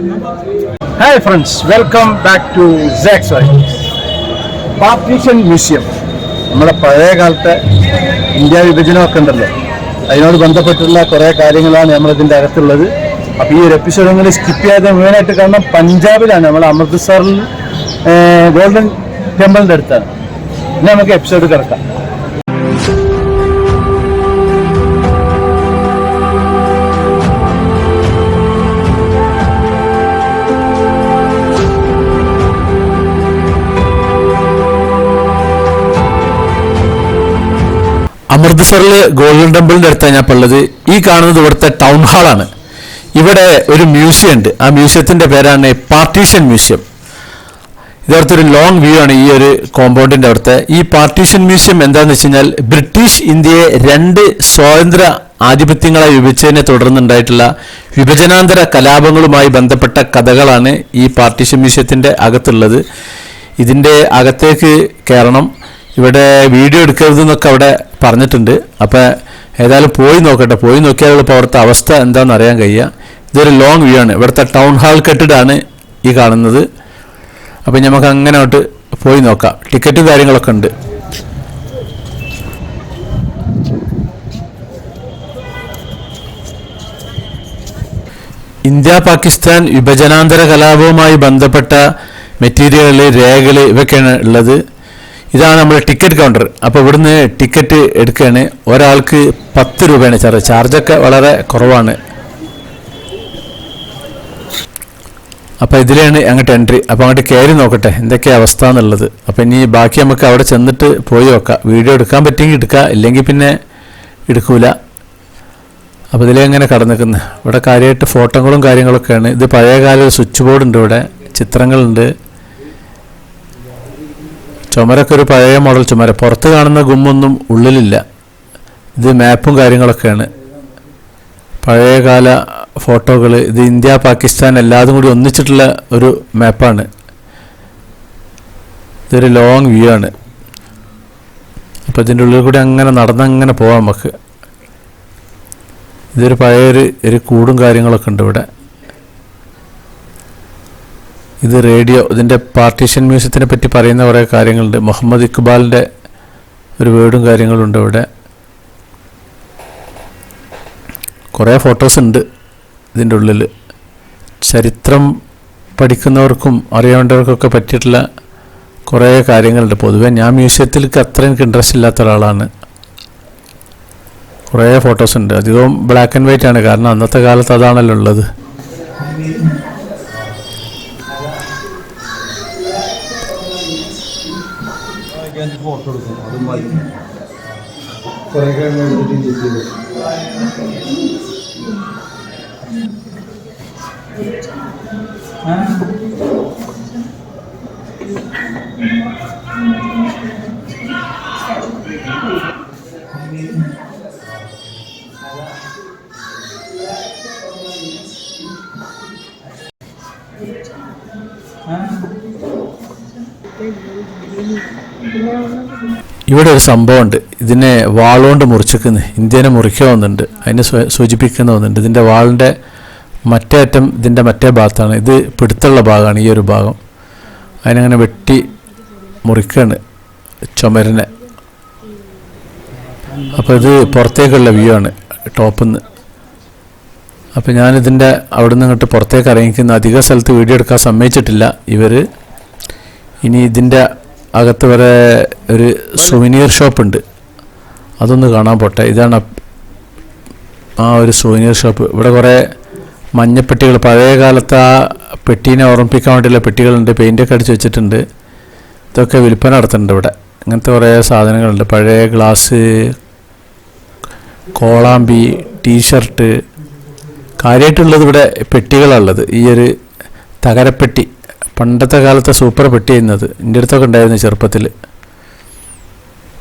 Hi friends welcome back to സാക്സ് partition museum നമ്മുടെ പഴയ കാലത്തെ ഇന്ത്യ വിഭജനമൊക്കെ ഉണ്ടല്ലോ. അതിനോട് ബന്ധപ്പെട്ടുള്ള കുറേ കാര്യങ്ങളാണ് നമ്മളിതിന്റെ അകത്തുള്ളത്. അപ്പോൾ ഈ ഒരു എപ്പിസോഡ് നിങ്ങൾ സ്കിപ്പ് ചെയ്യാതെ മെയിനായിട്ട് കാരണം പഞ്ചാബിലാണ് നമ്മൾ അമൃത്സറിൽ ഗോൾഡൻ ടെമ്പിളിന്റെ അടുത്താണ്. ഇനി നമുക്ക് എപ്പിസോഡ് കിടക്കാം. അമൃത്സറിൽ ഗോൾഡൻ ടെമ്പിളിന്റെ അടുത്താണ് ഞാൻ ഉള്ളത്. ഈ കാണുന്നത് ഇവിടുത്തെ ടൗൺ ഹാളാണ് ഇവിടെ ഒരു മ്യൂസിയം ഉണ്ട്. ആ മ്യൂസിയത്തിന്റെ പേരാണ് പാർട്ടീഷൻ മ്യൂസിയം. ഇതവിടുത്തെ ഒരു ലോങ് വ്യൂ ആണ് ഈ ഒരു കോമ്പൗണ്ടിന്റെ അവിടുത്തെ. ഈ പാർട്ടീഷൻ മ്യൂസിയം എന്താണെന്ന് വെച്ച് കഴിഞ്ഞാൽ ബ്രിട്ടീഷ് ഇന്ത്യയെ രണ്ട് സ്വാതന്ത്ര്യ ആധിപത്യങ്ങളായി വിഭജിച്ചതിനെ തുടർന്നുണ്ടായിട്ടുള്ള വിഭജനാന്തര കലാപങ്ങളുമായി ബന്ധപ്പെട്ട കഥകളാണ് ഈ പാർട്ടീഷൻ മ്യൂസിയത്തിന്റെ അകത്തുള്ളത്. ഇതിന്റെ അകത്തേക്ക് കയറണം. ഇവിടെ വീഡിയോ എടുക്കരുതെന്നൊക്കെ അവിടെ പറഞ്ഞിട്ടുണ്ട്. അപ്പോൾ ഏതായാലും പോയി നോക്കട്ടെ. പോയി നോക്കിയാലുള്ള ഇപ്പോൾ അവിടുത്തെ അവസ്ഥ എന്താണെന്ന് അറിയാൻ കഴിയുക ഇതൊരു ലോങ് വ്യൂ ആണ്. ഇവിടുത്തെ ടൗൺ ഹാൾ കെട്ടിടാണ് ഈ കാണുന്നത്. അപ്പം നമുക്ക് അങ്ങനെ അങ്ങോട്ട് പോയി നോക്കാം. ടിക്കറ്റും കാര്യങ്ങളൊക്കെ ഉണ്ട്. ഇന്ത്യ പാകിസ്ഥാൻ വിഭജനാന്തര കലാപവുമായി ബന്ധപ്പെട്ട മെറ്റീരിയലുകൾ രേഖകൾ ഇവയൊക്കെയാണ് ഉള്ളത്. ഇതാണ് നമ്മുടെ ടിക്കറ്റ് കൗണ്ടർ അപ്പോൾ ഇവിടുന്ന് ടിക്കറ്റ് എടുക്കുകയാണ്. ഒരാൾക്ക് പത്ത് രൂപയാണ് ചാർജ് ചാർജൊക്കെ വളരെ കുറവാണ്. അപ്പോൾ ഇതിലാണ് അങ്ങോട്ട് എൻട്രി അപ്പോൾ അങ്ങോട്ട് കയറി നോക്കട്ടെ എന്തൊക്കെയാണ് അവസ്ഥ എന്നുള്ളത്. അപ്പോൾ ഇനി ബാക്കി നമുക്ക് അവിടെ ചെന്നിട്ട് പോയി നോക്കാം. വീഡിയോ എടുക്കാൻ പറ്റുമെങ്കിൽ എടുക്കുക ഇല്ലെങ്കിൽ പിന്നെ എടുക്കൂല. അപ്പോൾ ഇതിലേ ഇങ്ങനെ കടന്നിക്കുന്നത് ഇവിടെ കാര്യമായിട്ട് ഫോട്ടോകളും കാര്യങ്ങളൊക്കെയാണ്. ഇത് പഴയകാല സ്വിച്ച് ബോർഡ് ഉണ്ട് ഇവിടെ. ചിത്രങ്ങളുണ്ട്. ചുമരൊക്കെ ഒരു പഴയ മോഡൽ ചുമര. പുറത്ത് കാണുന്ന ഗുമ്മൊന്നും ഉള്ളിലില്ല. ഇത് മാപ്പും കാര്യങ്ങളൊക്കെയാണ്. പഴയകാല ഫോട്ടോകൾ ഇത് ഇന്ത്യ പാകിസ്ഥാൻ എല്ലാതും കൂടി ഒന്നിച്ചിട്ടുള്ള ഒരു മാപ്പാണ്. ഇതൊരു ലോങ് വ്യൂ ആണ്. അപ്പോൾ ഇതിന്റെ ഉള്ളിൽ കൂടി അങ്ങനെ നടന്നങ്ങനെ പോവാം നമുക്ക്. ഇതൊരു പഴയൊരു ഒരു കൂടും കാര്യങ്ങളൊക്കെ ഉണ്ട് ഇവിടെ. ഇത് റേഡിയോ ഇതിന്റെ പാർട്ടീഷൻ മ്യൂസിയത്തിനെ പറ്റി പറയുന്ന കുറേ കാര്യങ്ങളുണ്ട്. മുഹമ്മദ് ഇക്ബാലിന്റെ ഒരു വേർഡും കാര്യങ്ങളുണ്ട് ഇവിടെ കുറേ ഫോട്ടോസ് ഉണ്ട് ഇതിന്റെ ഉള്ളിൽ ചരിത്രം പഠിക്കുന്നവർക്കും അറിയേണ്ടവർക്കൊക്കെ പറ്റിയിട്ടുള്ള കുറേ കാര്യങ്ങളുണ്ട്. പൊതുവെ ഞാൻ മ്യൂസിയത്തിലേക്ക് അത്ര എനിക്ക് ഇൻട്രസ്റ്റ് ഇല്ലാത്ത ഒരാളാണ്. കുറേ ഫോട്ടോസ് ഉണ്ട്. അധികവും ബ്ലാക്ക് ആൻഡ് വൈറ്റ് ആണ്. കാരണം അന്നത്തെ കാലത്ത് അതാണല്ലോ ഉള്ളത്. എടുക്കും അതും വായിക്കും കുറേ കഴിഞ്ഞ് എടുത്തിട്ട് ചെയ്തു ഇവിടെ ഒരു സംഭവമുണ്ട്. ഇതിനെ വാളുകൊണ്ട് മുറിച്ചേക്കുന്നത് ഇന്ത്യനെ മുറിക്കാവുന്നുണ്ട് അതിനെ സൂചിപ്പിക്കുന്ന ഒന്നുണ്ട് ഇതിന്റെ വാളിന്റെ മറ്റേ അറ്റം ഇതിന്റെ മറ്റേ ഭാഗത്താണ്. ഇത് പിടുത്തുള്ള ഭാഗമാണ് ഈ ഒരു ഭാഗം. അതിനങ്ങനെ വെട്ടി മുറിക്കാണ് ചുമരനെ. അപ്പോൾ ഇത് പുറത്തേക്കുള്ള വ്യൂ ആണ് ടോപ്പിൽ നിന്ന് അപ്പോൾ ഞാനിതിന്റെ അവിടെ നിന്ന് ഇങ്ങോട്ട് പുറത്തേക്ക് ഇറങ്ങിക്കുന്ന അധിക സ്ഥലത്ത് വീഡിയോ എടുക്കാൻ സമ്മതിച്ചിട്ടില്ല. ഇവർ ഇനി ഇതിന്റെ അകത്ത് വരെ ഒരു സുവനീർ ഷോപ്പുണ്ട് അതൊന്ന് കാണാൻ പോട്ടെ. ഇതാണ് ആ ഒരു സുവനീർ ഷോപ്പ് ഇവിടെ കുറേ മഞ്ഞപ്പെട്ടികൾ പഴയ കാലത്ത് ആ പെട്ടീനെ ഓർമ്മിപ്പിക്കാൻ വേണ്ടിയുള്ള പെട്ടികളുണ്ട്. പെയിന്റൊക്കെ അടിച്ച് വെച്ചിട്ടുണ്ട്. ഇതൊക്കെ വിൽപ്പന നടത്തുന്നുണ്ട് ഇവിടെ. ഇങ്ങനത്തെ കുറേ സാധനങ്ങളുണ്ട്. പഴയ ഗ്ലാസ് കോളാമ്പി ടീഷർട്ട് കാര്യമായിട്ടുള്ളത് ഇവിടെ പെട്ടികളുള്ളത് ഈ ഒരു തകരപ്പെട്ടി. പണ്ടത്തെ കാലത്തെ സൂപ്പർ പെട്ടി ചെയ്യുന്നത്. എന്റെ അടുത്തൊക്കെ ഉണ്ടായിരുന്നു ചെറുപ്പത്തിൽ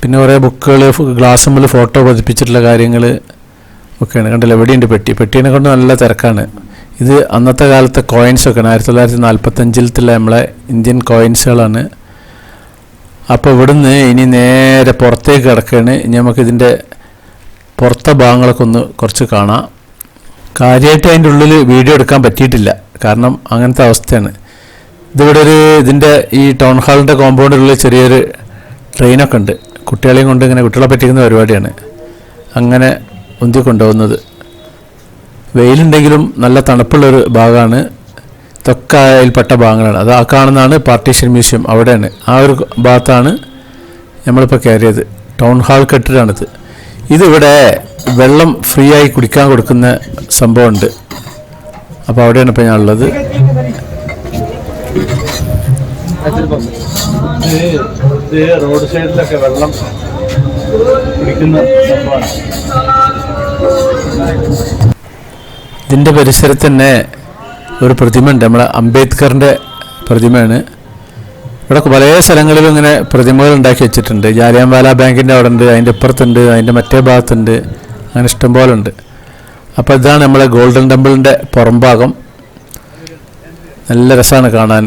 പിന്നെ കുറേ ബുക്കുകൾ ഗ്ലാസ് മുമ്പിൽ ഫോട്ടോ പതിപ്പിച്ചിട്ടുള്ള കാര്യങ്ങൾ ഒക്കെയാണ്. കണ്ടില്ല? എവിടെയുണ്ട് പെട്ടി. പെട്ടീനെ കൊണ്ട് നല്ല തിരക്കാണ്. ഇത് അന്നത്തെ കാലത്തെ കോയിൻസ് ഒക്കെ ആയിരത്തി തൊള്ളായിരത്തി നാൽപ്പത്തഞ്ചിലത്തുള്ള നമ്മളെ ഇന്ത്യൻ കോയിൻസുകളാണ് അപ്പോൾ ഇവിടുന്ന് ഇനി നേരെ പുറത്തേക്ക് കിടക്കുകയാണ് ഇനി നമുക്കിതിന്റെ പുറത്തെ ഭാഗങ്ങളൊക്കെ ഒന്ന് കുറച്ച് കാണാം. കാര്യമായിട്ട് അതിന്റെ ഉള്ളിൽ വീഡിയോ എടുക്കാൻ പറ്റിയിട്ടില്ല. കാരണം അങ്ങനത്തെ അവസ്ഥയാണ്. ഇതിവിടെ ഒരു ഇതിന്റെ ഈ ടൗൺ ഹാളിന്റെ കോമ്പൗണ്ടിലുള്ള ചെറിയൊരു ട്രെയിനൊക്കെ ഉണ്ട്. കുട്ടികളെയും കൊണ്ട് ഇങ്ങനെ കുട്ടികളെ പറ്റിക്കുന്ന പരിപാടിയാണ്. അങ്ങനെ ഉന്തി കൊണ്ടുപോകുന്നത്. വെയിലുണ്ടെങ്കിലും നല്ല തണുപ്പുള്ളൊരു ഭാഗമാണ്. ഇതൊക്കെ അതിൽപ്പെട്ട ഭാഗങ്ങളാണ്. അത് ആ കാണുന്നതാണ് പാർട്ടീഷൻ മ്യൂസിയം. അവിടെയാണ്. ആ ഒരു ഭാഗത്താണ് നമ്മളിപ്പോൾ കയറിയത്. ടൗൺ ഹാൾ കെട്ടിടാണിത് ഇതിവിടെ വെള്ളം ഫ്രീ ആയി കുടിക്കാൻ കൊടുക്കുന്ന സംഭവമുണ്ട്. അപ്പോൾ അവിടെയാണ് ഇപ്പോൾ ഞാനുള്ളത്. റോഡ് സൈഡിലൊക്കെ വെള്ളം കുടിക്കുന്ന സംഭവമാണ്. ഇതിന്റെ പരിസരത്ത് തന്നെ ഒരു പ്രതിമയുണ്ട്. നമ്മുടെ നമ്മളെ അംബേദ്കറിന്റെ പ്രതിമയാണ്. ഇവിടെ പല സ്ഥലങ്ങളിലും ഇങ്ങനെ പ്രതിമകൾ ഉണ്ടാക്കി വെച്ചിട്ടുണ്ട്. ജാലിയാൻവാല ബാങ്കിന്റെ അവിടെ ഉണ്ട് അതിന്റെ ഇപ്പുറത്തുണ്ട് അതിന്റെ മറ്റേ ഭാഗത്തുണ്ട്. അങ്ങനെ ഇഷ്ടംപോലെ ഉണ്ട്. അപ്പോൾ ഇതാണ് നമ്മളെ ഗോൾഡൻ ടെമ്പിളിന്റെ പുറംഭാഗം നല്ല രസമാണ് കാണാൻ.